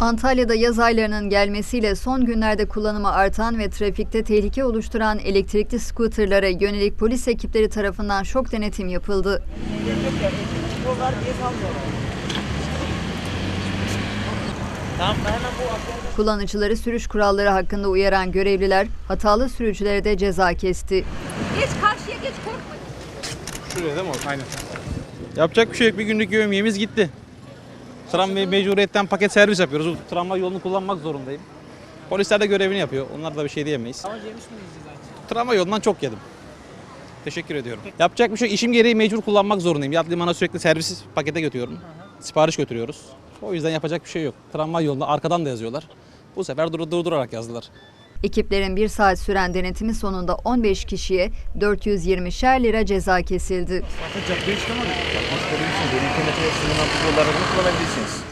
Antalya'da yaz aylarının gelmesiyle son günlerde kullanımı artan ve trafikte tehlike oluşturan elektrikli scooterlara yönelik polis ekipleri tarafından şok denetim yapıldı. Kullanıcıları sürüş kuralları hakkında uyaran görevliler hatalı sürücülere de ceza kesti. Geç karşıya geç korkma. Şuraya değil mi? Aynen. Yapacak bir şey yok. Bir günlük yövmiyemiz gitti. Tramvay mecburiyetten paket servis yapıyoruz. Tramvay yolunu kullanmak zorundayım. Polisler de görevini yapıyor. Onlar da bir şey diyemeyiz. ama yemiş miyiz zaten? Tramvay yolundan çok yedim. Teşekkür ediyorum. Yapacak bir şey. İşim gereği mecbur kullanmak zorundayım. Yat limana sürekli servis pakete götürüyorum. Sipariş götürüyoruz. O yüzden yapacak bir şey yok. Tramvay yolunda arkadan da yazıyorlar. Bu sefer dur durdurarak yazdılar. Ekiplerin bir saat süren denetimi sonunda 15 kişiye 420'şer lira ceza kesildi. Caddeye için benim internete sığınan yollarını kullanabilirsiniz.